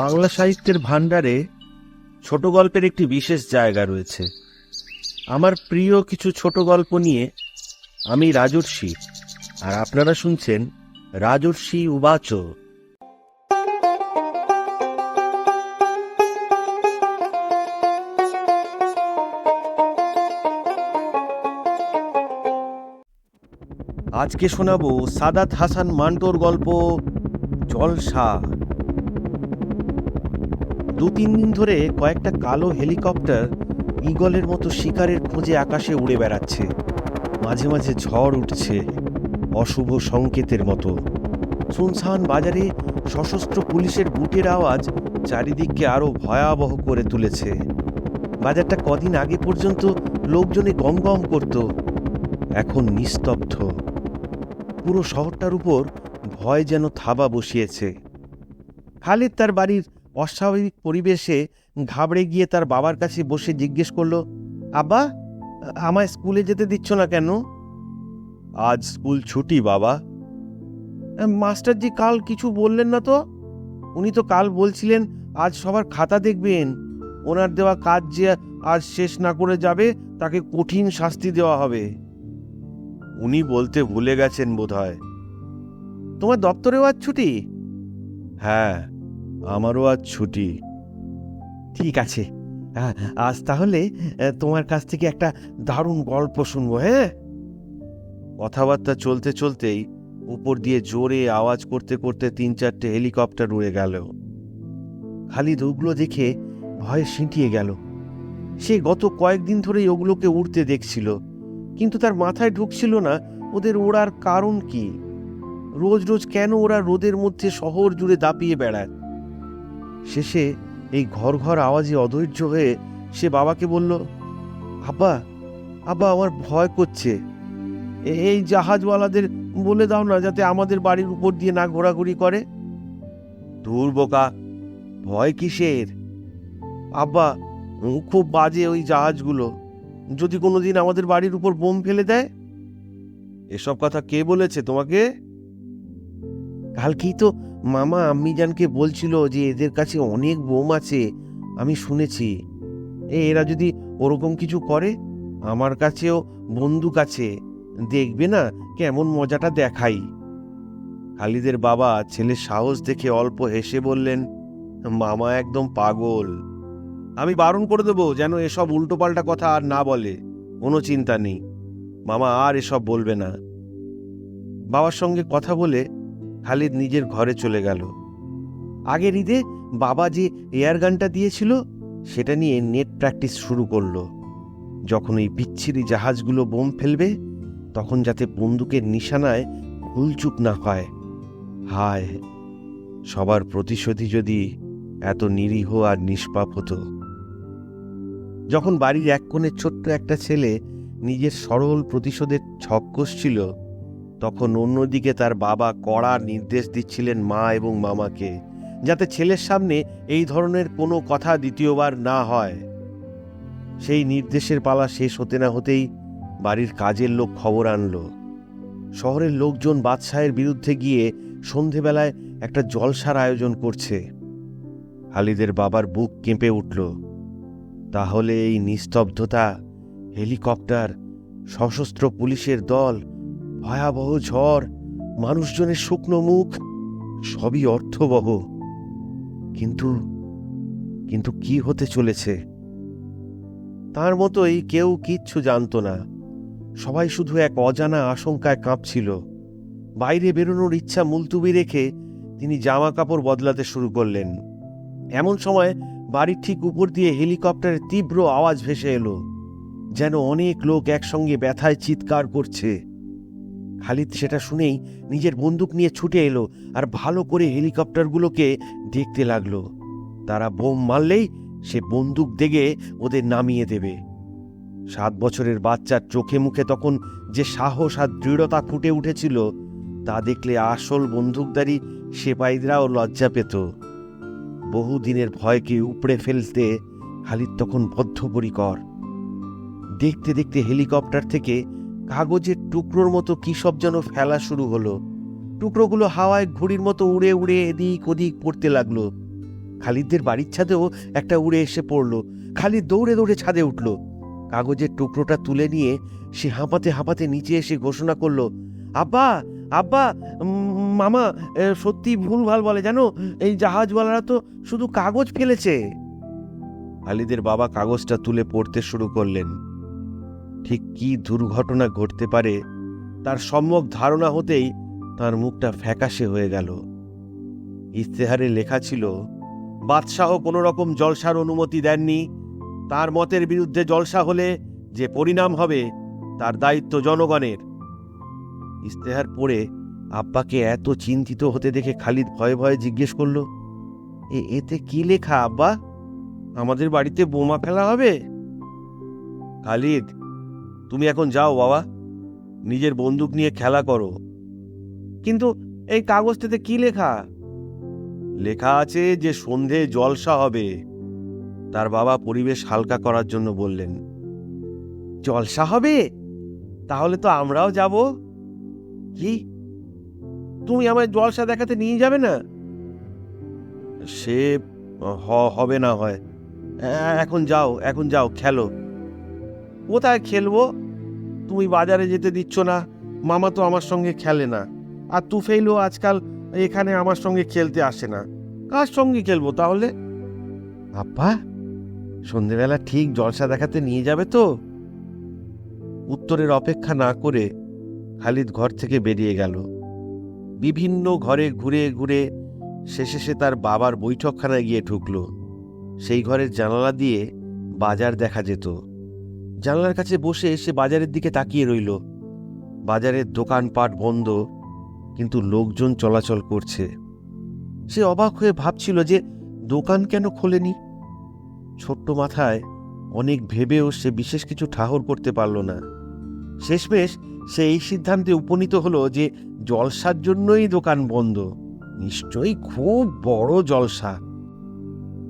বাংলা সাহিত্যের ভাণ্ডারে ছোট গল্পের একটি বিশেষ জায়গা রয়েছে। আমার প্রিয় কিছু ছোট গল্প নিয়ে আমি রাজর্ষি, আর আপনারা শুনছেন রাজর্ষি উবাচ। আজকে শোনাবো সাদাত হাসান মান্টোর গল্প, জলসা। দু তিন দিন ধরে কয়েকটা কালো হেলিকপ্টার ঈগলের মতো শিকারের খোঁজে আকাশে উড়ে বেড়াচ্ছে। মাঝে মাঝে ঝড় উঠছে, অশুভ সংকেতের মতো। সুনসান বাজারে সশস্ত্র পুলিশের বুটের আওয়াজ চারিদিককে আরও ভয়াবহ করে তুলেছে। বাজারটা কদিন আগে পর্যন্ত লোকজনে গম গম করত, এখন নিস্তব্ধ। পুরো শহরটার উপর ভয় যেন থাবা বসিয়েছে। খালিদ তার বাড়ির অস্বাভাবিক পরিবেশে ঘাবড়ে গিয়ে তার বাবার কাছে বসে জিজ্ঞেস করল আব্বা আমায় স্কুলে যেতে দিচ্ছ না কেন? আজ স্কুল ছুটি বাবা। মাস্টারজি কাল কিছু বললেন না তো? উনি তো কাল বলছিলেন আজ সবার খাতা দেখবেন। ওনার দেওয়া কাজ যে আজ শেষ না করে যাবে তাকে কঠিন শাস্তি দেওয়া হবে। উনি বলতে ভুলে গেছেন বোধহয়। তোমার দপ্তরেও আজ ছুটি? হ্যাঁ। আমারও আজ ছুটি। ঠিক আছে। আ- আজ তাহলে আহ, তোমার কাছ থেকে একটা দারুণ গল্প শুনব হ্যাঁ কথাবার্তা চলতে চলতেই উপর দিয়ে জোরে আওয়াজ করতে করতে তিন চারটে হেলিকপ্টার উড়ে গেল। খালিদ ওগুলো দেখে ভয়ে সিঁটিয়ে গেল। সে গত কয়েকদিন ধরেই ওগুলোকে উড়তে দেখছিল কিন্তু তার মাথায় ঢুকছিল না ওদের ওড়ার কারণ কি। রোজ রোজ কেন ওরা রোদের মধ্যে শহর জুড়ে দাপিয়ে বেড়ায়? শেষে এই ঘর ঘর আওয়াজে অধৈর্য হয়ে সে বাবাকে বলল আব্বা আব্বা আমার ভয় করছে। এই জাহাজওয়ালাদের বলে দাও না যাতে আমাদের বাড়ির উপর দিয়ে না ঘোরাঘুরি করে। দূর বোকা ভয় কিসের? আব্বা খুব বাজে ওই জাহাজগুলো। যদি কোনোদিন আমাদের বাড়ির উপর বোম ফেলে দেয়? এসব কথা কে বলেছে তোমাকে? কালকেই তো মামা আম্মিজানকে বলছিল যে এদের কাছে অনেক বোম আছে। আমি শুনেছি। এ, এরা যদি ওরকম কিছু করে, আমার কাছেও বন্দুক আছে। দেখবে না কেমন মজাটা দেখাই। খালিদের বাবা ছেলের সাহস দেখে অল্প হেসে বললেন, মামা একদম পাগল। আমি বারণ করে দেবো যেন এসব উল্টোপাল্টা কথা আর না বলে। কোনো চিন্তা নেই। মামা আর এসব বলবে না। বাবার সঙ্গে কথা বলে খালিদ নিজের ঘরে চলে গেল। আগের ঈদে বাবা যে এয়ার গানটা দিয়েছিল, সেটা নিয়ে নেট প্র্যাকটিস শুরু করল। যখন এই বিচ্ছিরি জাহাজগুলো বোম ফেলবে, তখন যাতে বন্দুকের নিশানায় ভুলচুক না হয়। হায়, সবার প্রতিশোধী যদি এত নিরীহ আর নিষ্পাপ হতো। যখন বাড়ির এক কোণে ছোট্ট একটা ছেলে নিজের সরল প্রতিশোধের ছক কষছিল তখন অন্যদিকে তার বাবা কড়া নির্দেশ দিচ্ছিলেন মা এবং মামাকে, যাতে ছেলের সামনে এই ধরনের কোনো কথা দ্বিতীয়বার না হয়। সেই নির্দেশের পালা শেষ হতে না হতেই বাড়ির কাজের লোক খবর আনলো। শহরের লোকজন বাদশাহের বিরুদ্ধে গিয়ে সন্ধেবেলায় একটা জলসার আয়োজন করছে। খালিদের বাবার বুক কেঁপে উঠল। তাহলে এই নিস্তব্ধতা হেলিকপ্টার, সশস্ত্র পুলিশের দল ভয়াবহ ঝড়, মানুষজনের শুকনো মুখ, সবই অর্থবহ। কিন্তু কিন্তু কি হতে চলেছে? তার মতোই কেউ কিচ্ছু জানতো না। সবাই শুধু এক অজানা আশঙ্কায় কাঁপছিল। বাইরে বেরোনোর ইচ্ছা মুলতুবি রেখে তিনি জামা কাপড় বদলাতে শুরু করলেন। এমন সময় বাড়ির ঠিক উপর দিয়ে হেলিকপ্টারের তীব্র আওয়াজ ভেসে এলো, যেন অনেক লোক একসঙ্গে ব্যথায় চিৎকার করছে। খালিদ সেটা শুনেই নিজের বন্দুক নিয়ে ছুটে এলো আর ভালো করে হেলিকপ্টারগুলোকে দেখতে লাগল। তারা বোম মারলেই সে বন্দুক দেগে ওদের নামিয়ে দেবে। সাত বছরের বাচ্চার চোখে মুখে তখন যে সাহস আর দৃঢ়তা ফুটে উঠেছিল, তা দেখলে আসল বন্দুকধারী সেপাইদরাও লজ্জা পেত। বহুদিনের ভয়কে উপড়ে ফেলতে খালিদ তখন বদ্ধপরিকর। দেখতে দেখতে হেলিকপ্টার থেকে কাগজের টুকরোর মতো কী সব যেন ফেলা শুরু হলো। টুকরোগুলো হাওয়ায় ঘুড়ির মতো উড়ে উড়ে এদিক ওদিক পড়তে লাগল। খালিদদের বাড়ির ছাদেও একটা উড়ে এসে পড়ল। খালিদ দৌড়ে দৌড়ে ছাদে উঠল। কাগজের টুকরোটা তুলে নিয়ে সে হাঁপাতে হাঁপাতে নিচে এসে ঘোষণা করল, আব্বা আব্বা মামা সত্যি ভুলভাল বলে জানো, এই জাহাজওয়ালারা তো শুধু কাগজ ফেলেছে। খালিদের বাবা কাগজটা তুলে পড়তে শুরু করলেন। ঠিক কি দুর্ঘটনা ঘটতে পারে, তার সম্যক ধারণা হতেই তার মুখটা ফ্যাকাশে হয়ে গেল। ইস্তেহারে লেখা ছিল, বাদশাহ কোনো রকম জলসার অনুমতি দেননি। তার মতের বিরুদ্ধে জলসা হলে যে পরিণাম হবে, তার দায়িত্ব জনগণের। ইস্তেহার পড়ে আব্বাকে এত চিন্তিত হতে দেখে খালিদ ভয়ে ভয়ে জিজ্ঞেস করল, এ, এতে কি লেখা আব্বা? আমাদের বাড়িতে বোমা ফেলা হবে? খালিদ তুমি এখন যাও বাবা। নিজের বন্দুক নিয়ে খেলা করো। কিন্তু এই কাগজটাতে কি লেখা? লেখা আছে যে সন্ধে জলসা হবে। তার বাবা পরিবেশ হালকা করার জন্য বললেন জলসা হবে? তাহলে তো আমরাও যাব। কি? তুমি আমায় জলসা দেখাতে নিয়ে যাবে না? সে হবে না হয়। এখন যাও এখন যাও খেলো। কোথায় খেলব? তুমি বাজারে যেতে দিচ্ছ না। মামা তো আমার সঙ্গে খেলে না। আর তুফেইলও আজকাল এখানে আমার সঙ্গে খেলতে আসে না। কার সঙ্গে খেলব তাহলে? আব্বা, সন্ধেবেলা ঠিক জলসা দেখাতে নিয়ে যাবে তো। উত্তরের অপেক্ষা না করে খালিদ ঘর থেকে বেরিয়ে গেল। বিভিন্ন ঘরে ঘুরে ঘুরে শেষে সে তার বাবার বৈঠকখানায় গিয়ে ঢুকল। সেই ঘরের জানালা দিয়ে বাজার দেখা যেত। জানলার কাছে বসে সে বাজারের দিকে তাকিয়ে রইল। বাজারের দোকানপাট বন্ধ, কিন্তু লোকজন চলাচল করছে। সে অবাক হয়ে ভাবছিল যে দোকান কেন খোলেনি? ছোট্ট মাথায় অনেক ভেবেও সে বিশেষ কিছু ঠাহর করতে পারল না। শেষমেশ সে এই সিদ্ধান্তে উপনীত হলো যে জলসার জন্যই দোকান বন্ধ। নিশ্চয়ই খুব বড় জলসা।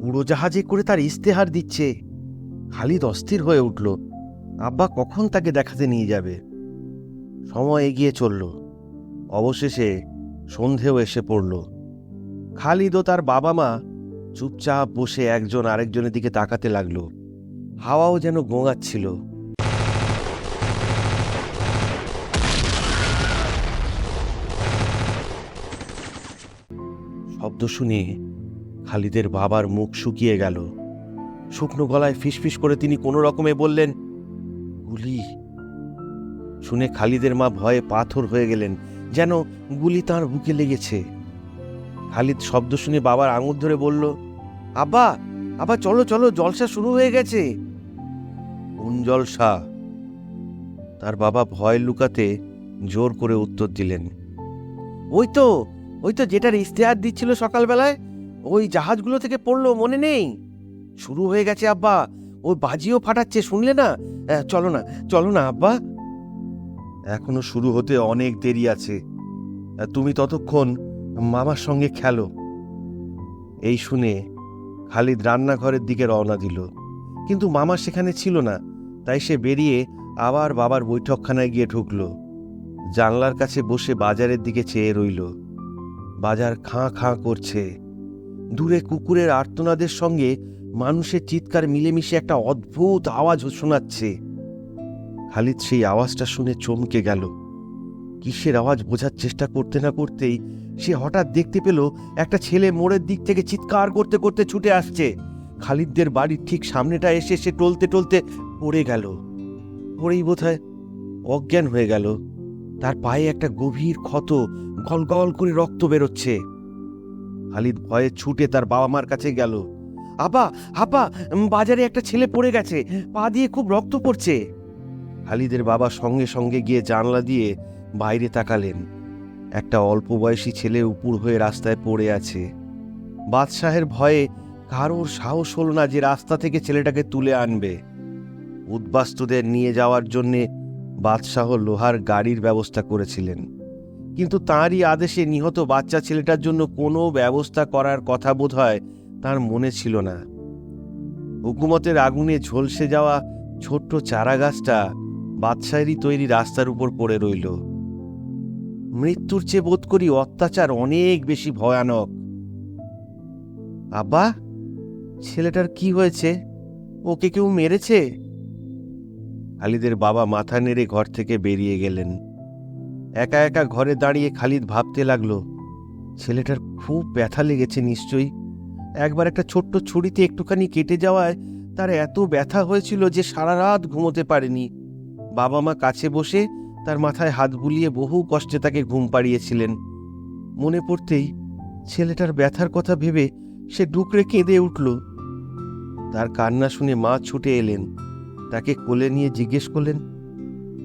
উড়োজাহাজে করে তার ইস্তেহার দিচ্ছে। খালিদ অস্থির হয়ে উঠল। আব্বা কখন তাকে দেখাতে নিয়ে যাবে? সময় এগিয়ে চলল। অবশেষে সন্ধেও এসে পড়ল। খালিদ ও তার বাবা মা চুপচাপ বসে একজন আরেকজনের দিকে তাকাতে লাগল। হাওয়াও যেন গোঙাচ্ছিল। শব্দ শুনে খালিদের বাবার মুখ শুকিয়ে গেল। শুকনো গলায় ফিসফিস করে তিনি কোনো রকমে বললেন গুলি। শুনে খালিদের মা ভয়ে পাথর হয়ে গেলেন, যেন গুলি তার বুকে লেগেছে। খালিদ শব্দ শুনে বাবার আঙুল ধরে বলল, আব্বা আব্বা, চলো চলো, জলসা শুরু হয়ে গেছে। কোন জলসা? তার বাবা ভয় লুকাতে জোর করে উত্তর দিলেন, ওই তো ওই তো যেটার ইস্তেহার দিচ্ছিল সকালবেলায়, ওই জাহাজগুলো থেকে পড়ল, মনে নেই? শুরু হয়ে গেছে, আব্বা ওই বাজিও ফাটাচ্ছে, শুনলে না? চলো না চলো না, আব্বা। এখনও শুরু হতে অনেক দেরি আছে। তুমি ততক্ষণ মামার সঙ্গে খেলো। এই শুনে খালিদ রান্নাঘরের দিকে রওনা দিল। কিন্তু মামা সেখানে ছিল না, তাই সে বেরিয়ে আবার বাবার বৈঠকখানায় গিয়ে ঢুকল। জানলার কাছে বসে বাজারের দিকে চেয়ে রইল। বাজার খাঁ খাঁ করছে। দূরে কুকুরের আর্তনাদের সঙ্গে মানুষের চিৎকার মিলেমিশে একটা অদ্ভুত আওয়াজ শোনাচ্ছে। খালিদ সেই আওয়াজটা শুনে চমকে গেল। কিসের আওয়াজ বোঝার চেষ্টা করতে না করতেই সে হঠাৎ দেখতে পেল একটা ছেলে মোড়ের দিক থেকে চিৎকার করতে করতে ছুটে আসছে। খালিদদের বাড়ির ঠিক সামনেটা এসে সে টলতে টলতে পড়ে গেল। পড়েই বোধহয় অজ্ঞান হয়ে গেল। তার পায়ে একটা গভীর ক্ষত গল গল করে রক্ত বেরোচ্ছে। খালিদ ভয়ে ছুটে তার বাবা মার কাছে গেল। আবা আপা বাজারে একটা ছেলে পড়ে গেছে। পা দিয়ে খুব রক্ত পড়ছে। খালিদের বাবা সঙ্গে সঙ্গে গিয়ে জানলা দিয়ে বাইরে তাকালেন। একটা অল্প বয়সী ছেলে উপুর হয়ে রাস্তায় পড়ে আছে। বাদশাহের ভয়ে কারোর সাহস হল না যে রাস্তা থেকে ছেলেটাকে তুলে আনবে। উদ্বাস্তুদের নিয়ে যাওয়ার জন্যে বাদশাহ লোহার গাড়ির ব্যবস্থা করেছিলেন। কিন্তু তাঁরই আদেশে নিহত বাচ্চা ছেলেটার জন্য কোনো ব্যবস্থা করার কথা বোধ হয় তার মনে ছিল না। হুকুমতের আগুনে ঝলসে যাওয়া ছোট্ট চারা গাছটা বাদশাহেরই তৈরি রাস্তার উপর পড়ে রইল। মৃত্যুর চেয়ে বোধ করি অত্যাচার অনেক বেশি ভয়ানক। আব্বা, ছেলেটার কি হয়েছে? ওকে কেউ মেরেছে? খালিদের বাবা মাথা নেড়ে ঘর থেকে বেরিয়ে গেলেন। একা একা ঘরে দাঁড়িয়ে খালিদ ভাবতে লাগল, ছেলেটার খুব ব্যথা লেগেছে নিশ্চয়ই। একবার একটা ছোট্ট ছুরিতে একটুখানি কেটে যাওয়ায় তার এত ব্যথা হয়েছিল যে সারা রাত ঘুমোতে পারেনি। বাবা মা কাছে বসে তার মাথায় হাত বুলিয়ে বহু কষ্টে তাকে ঘুম পাড়িয়েছিলেন। মনে পড়তেই ছেলেটার ব্যথার কথা ভেবে সে ডুকরে কেঁদে উঠল। তার কান্না শুনে মা ছুটে এলেন। তাকে কোলে নিয়ে জিজ্ঞেস করলেন,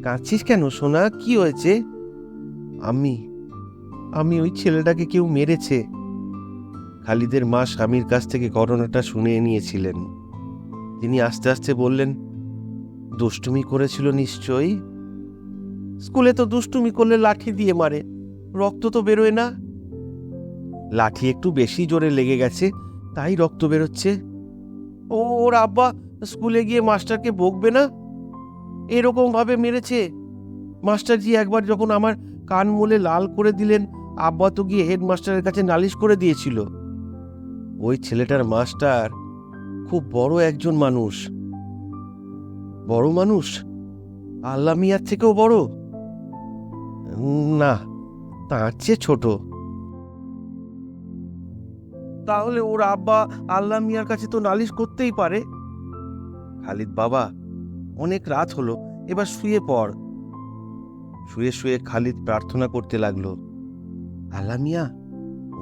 কাঁদছিস কেন সোনা? কি হয়েছে? আমি আমি ওই ছেলেটাকে কেউ মেরেছে। খালিদের মা স্বামীর কাছ থেকে ঘটনাটা শুনে নিয়েছিলেন। তিনি আস্তে আস্তে বললেন, দুষ্টুমি করেছিল নিশ্চয়ই? স্কুলে তো দুষ্টুমি করলে লাঠি দিয়ে মারে, রক্ত তো বেরোয় না? লাঠি একটু বেশি জোরে লেগে গেছে, তাই রক্ত বেরোচ্ছে। ও, ওর আব্বা স্কুলে গিয়ে মাস্টারকে বকবে না? এরকম ভাবে মেরেছে। মাস্টারজি, একবার যখন আমার কান মুলে লাল করে দিলেন, আব্বা তো গিয়ে হেডমাস্টারের কাছে নালিশ করে দিয়েছিল। ওই ছেলেটার মাস্টার খুব বড় একজন মানুষ। বড় মানুষ? আল্লাহ মিয়ার থেকেও বড়? না, তার চেয়ে ছোট। তাহলে ওর আব্বা আল্লাহ মিয়ার কাছে তো নালিশ করতেই পারে। খালিদ বাবা, অনেক রাত হলো, এবার শুয়ে পড়। শুয়ে শুয়ে খালিদ প্রার্থনা করতে লাগল। আল্লাহ মিয়া,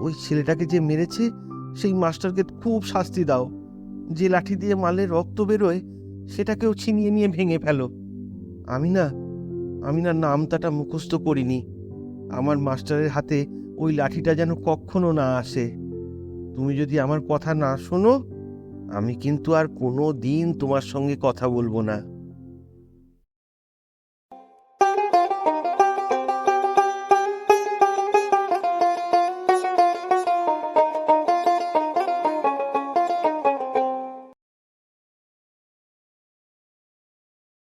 ওই ছেলেটাকে যে মেরেছে সেই মাস্টারকে খুব শাস্তি দাও। যে লাঠি দিয়ে মালে রক্ত বেরোয়, সেটাকেও ছিনিয়ে নিয়ে ভেঙে ফেলো। আমি না আমি না নামতাটা মুখস্থ করিনি। আমার মাস্টারের হাতে ওই লাঠিটা যেন কখনো না আসে। তুমি যদি আমার কথা না শোনো, আমি কিন্তু আর কোনো দিন তোমার সঙ্গে কথা বলব না।